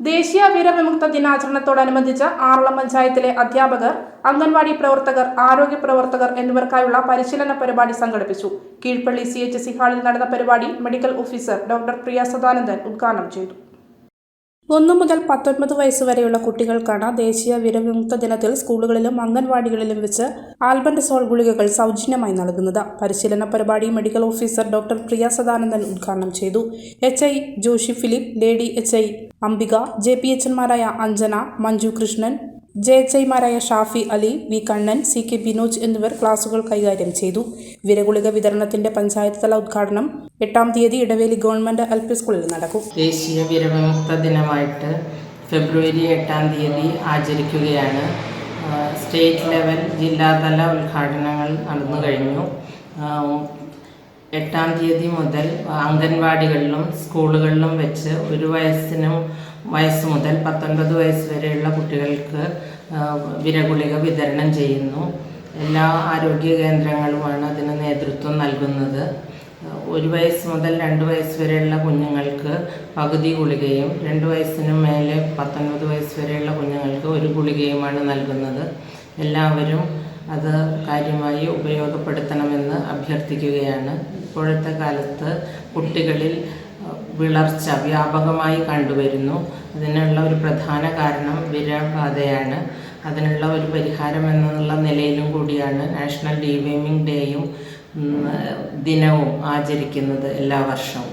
ദേശീയ വീരവിമുക്ത ദിനാചരണത്തോടനുബന്ധിച്ച് ആറളം പഞ്ചായത്തിലെ അധ്യാപകർ അംഗൻവാടി പ്രവർത്തകർ ആരോഗ്യ പ്രവർത്തകർ എന്നിവർക്കായുള്ള പരിശീലന പരിപാടി സംഘടിപ്പിച്ചു. കീഴ്പള്ളി സി എച്ച് സി ഹാളിൽ നടന്ന പരിപാടി medical officer doctor Priya Sadanandan ഉദ്ഘാടനം ചെയ്തു. ഒന്നു മുതൽ പത്തൊൻപത് വയസ്സ് വരെയുള്ള കുട്ടികൾക്കാണ് ദേശീയ വിരവിമുക്ത ദിനത്തിൽ സ്കൂളുകളിലും അംഗൻവാടികളിലും വെച്ച് ആൽബൻഡസോൾ ഗുളികകൾ സൗജന്യമായി നൽകുന്നത്. പരിശീലന പരിപാടി medical officer doctor Priya Sadanandan ഉദ്ഘാടനം ചെയ്തു. H I Joshi Philip lady H I Ambika J P എച്ചന്മാരായ Anjana Manju Krishnan J H ഐമാരായ Shafi Ali V Kannan C K Binoj എന്നിവർ ക്ലാസുകൾ കൈകാര്യം ചെയ്തു. വിരഗുളിക വിതരണത്തിന്റെ പഞ്ചായത്ത് തല ഉദ്ഘാടനം എട്ടാം തീയതി ഇടവേലി ഗവൺമെന്റ് എൽ പി സ്കൂളിൽ നടക്കും. ദേശീയ വിരവിമുക്ത ദിനമായിട്ട് ഫെബ്രുവരി എട്ടാം തീയതി ആചരിക്കുകയാണ്. സ്റ്റേറ്റ് ലെവൽ ജില്ലാതല ഉദ്ഘാടനങ്ങൾ നടന്നു കഴിഞ്ഞു. എട്ടാം തീയതി മുതൽ അംഗൻവാടികളിലും സ്കൂളുകളിലും വെച്ച് ഒരു വയസ്സിനും വയസ്സ് മുതൽ പത്തൊൻപത് വയസ്സ് വരെയുള്ള കുട്ടികൾക്ക് വിരഗുളിക വിതരണം ചെയ്യുന്നു. എല്ലാ ആരോഗ്യ കേന്ദ്രങ്ങളുമാണ് അതിന് നേതൃത്വം നൽകുന്നത്. ഒരു വയസ്സ് മുതൽ രണ്ട് വയസ്സ് വരെയുള്ള കുഞ്ഞുങ്ങൾക്ക് പകുതി ഗുളികയും രണ്ട് വയസ്സിന് മേലെ പത്തൊൻപത് വയസ്സ് വരെയുള്ള കുഞ്ഞുങ്ങൾക്ക് ഒരു ഗുളികയുമാണ് നൽകുന്നത്. എല്ലാവരും അത് കാര്യമായി ഉപയോഗപ്പെടുത്തണമെന്ന് അഭ്യർത്ഥിക്കുകയാണ്. ഇപ്പോഴത്തെ കാലത്ത് കുട്ടികളിൽ വിളർച്ച വ്യാപകമായി കണ്ടുവരുന്നു. അതിനുള്ള ഒരു പ്രധാന കാരണം വിരബാധയാണ് അതിനുള്ള ഒരു പരിഹാരം എന്നുള്ള നിലയിലും കൂടിയാണ് നാഷണൽ ഡീവേമിംഗ് ഡേയും ദിനവും ആചരിക്കുന്നത് എല്ലാ വർഷവും.